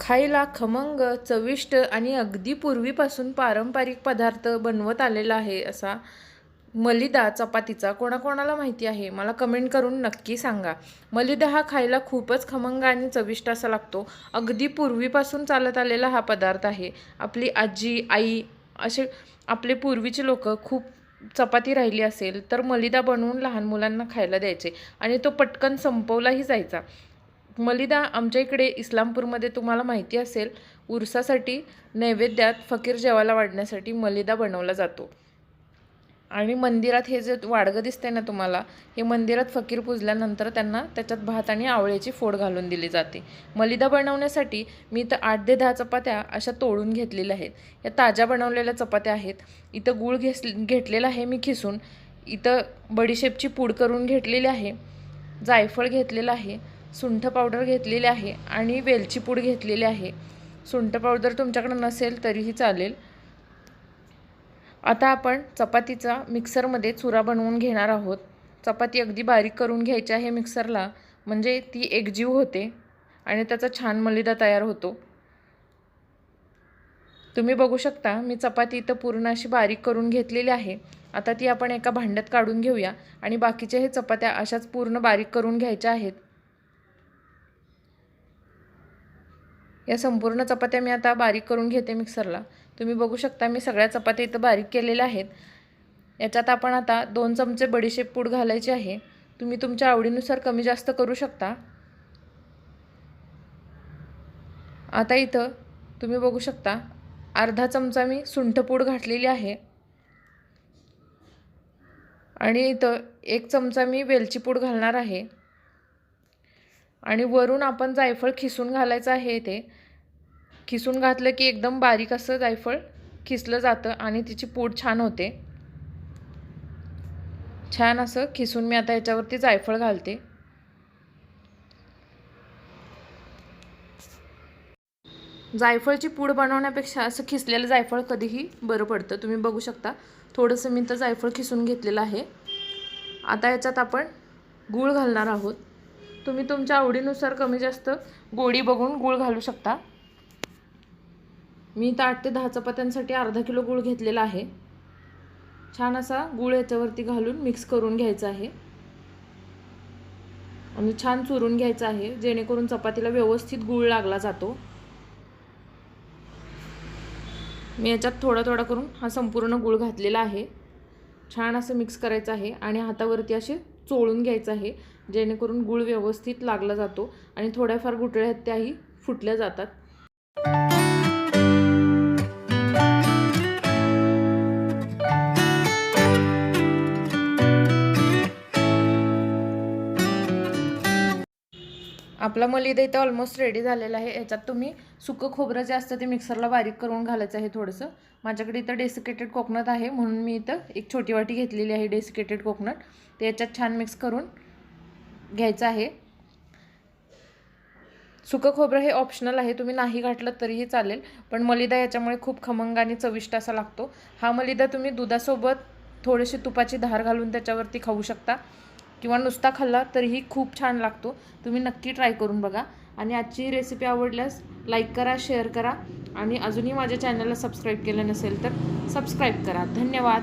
खायला खमंग चविष्ट आणि अगदी पूर्वीपासून पारंपरिक पदार्थ बनवत आलेला आहे असा मलिदा चपातीचा कोणाकोणाला माहिती आहे? मला कमेंट करून नक्की सांगा. मलिदा हा खायला खूपच खमंग आणि चविष्ट असा लागतो. अगदी पूर्वीपासून चालत आलेला हा पदार्थ आहे. आपली आजी आई असे आपले पूर्वीचे लोक खूप चपाती राहिली असेल तर मलिदा बनवून लहान मुलांना खायला द्यायचे आणि तो पटकन संपवलाही जायचा. मलिदा आमच्या इकडे इस्लामपूरमध्ये तुम्हाला माहिती असेल उरसासाठी नैवेद्यात फकीर जेवायला वाढण्यासाठी मलिदा बनवला जातो. आणि मंदिरात हे जे वाडगं दिसते ना तुम्हाला हे मंदिरात फकीर पुजल्यानंतर त्यांना त्याच्यात भात आणि आवळ्याची फोड घालून दिली जाते. मलिदा बनवण्यासाठी मी इथं आठ ते दहा चपात्या अशा तोडून घेतलेल्या आहेत. या ताज्या बनवलेल्या चपात्या आहेत. इथं गूळ घेस घेतलेला आहे मी खिसून. इथं बडीशेपची पूड करून घेतलेली आहे. जायफळ घेतलेलं आहे. सुंठ पावडर घेतलेली आहे आणि वेलची पूड घेतलेली आहे. सुंठ पावडर तुमच्याकडं नसेल तरीही चालेल. आता आपण चपातीचा मिक्सरमध्ये चुरा बनवून घेणार आहोत. चपाती अगदी बारीक करून घ्यायची आहे मिक्सरला म्हणजे ती एकजीव होते आणि त्याचा छान मलिदा तयार होतो. तुम्ही बघू शकता मी चपाती इथं पूर्ण अशी बारीक करून घेतलेली आहे. आता ती आपण एका भांड्यात काढून घेऊया आणि बाकीच्या हे चपात्या अशाच पूर्ण बारीक करून घ्यायच्या आहेत. या संपूर्ण चपात्या मी आता बारीक करून घेते मिक्सरला. तुम्ही बघू शकता मी सगळ्या चपात्या इथं बारीक केलेल्या आहेत. याच्यात आपण आता दोन चमचे बडीशेप पूड घालायची आहे. तुम्ही तुमच्या आवडीनुसार कमी जास्त करू शकता. आता इथं तुम्ही बघू शकता अर्धा चमचा मी सुंठपूड घातलेली आहे. आणि इथं एक चमचा मी वेलची पूड घालणार आहे. आणि वरून आपण जायफळ खिसून घालायचं आहे इथे. खिसून घातलं की एकदम बारीक असं जायफळ खिसलं जातं आणि तिची पूड छान होते. छान असं खिसून मी आता याच्यावरती जायफळ घालते. जायफळची पूड बनवण्यापेक्षा असं खिसलेलं जायफळ कधीही बरं पडतं. तुम्ही बघू शकता. थोडंसं मी तर जायफळ खिसून घेतलेलं आहे. आता याच्यात आपण गूळ घालणार आहोत. तुम्ही तुमच्या आवडीनुसार कमी जास्त गोडी बघून गूळ घालू शकता. मी तर आठ ते दहा चपात्यांसाठी अर्धा किलो गूळ घेतलेला आहे. छान असा गूळ याच्यावरती घालून मिक्स करून घ्यायचा आहे. आणि छान चुरून घ्यायचं आहे जेणेकरून चपातीला व्यवस्थित गूळ लागला जातो. मी याच्यात थोडा थोडा करून हा संपूर्ण गूळ घातलेला आहे. छान असं मिक्स करायचं आहे आणि हातावरती असे चोळून घ्यायचं आहे जेणेकरून गूळ व्यवस्थित लागला जातो आणि थोड्याफार गुटळ्या त्याही फुटल्या जातात. आपला मलिदा इथं ऑलमोस्ट रेडी झालेला आहे. याच्यात तुम्ही सुकं खोबरं जे असतं ते मिक्सरला बारीक करून घालायचं आहे थोडंसं. माझ्याकडे इथं डेसिकेटेड कोकोनट आहे म्हणून मी इथं एक छोटी वाटी घेतलेली आहे डेसिकेटेड कोकोनट ते याच्यात छान मिक्स करून घ्यायचं आहे. सुकं खोबरं हे ऑप्शनल आहे तुम्ही नाही घातलं तरीही चालेल. पण मलिदा याच्यामुळे खूप खमंग आणि चविष्ट असा लागतो. हा मलिदा तुम्ही दुधासोबत थोडीशी तुपाची धार घालून त्याच्यावरती खाऊ शकता. किंवा नुसता खाल्ला तरीही खूप छान लागतो. तुम्ही नक्की ट्राय करून बघा. आणि आजची रेसिपी आवडल्यास लाईक करा शेअर करा. आणि अजूनही माझ्या चॅनलला सबस्क्राईब केलं नसेल तर सबस्क्राईब करा. धन्यवाद.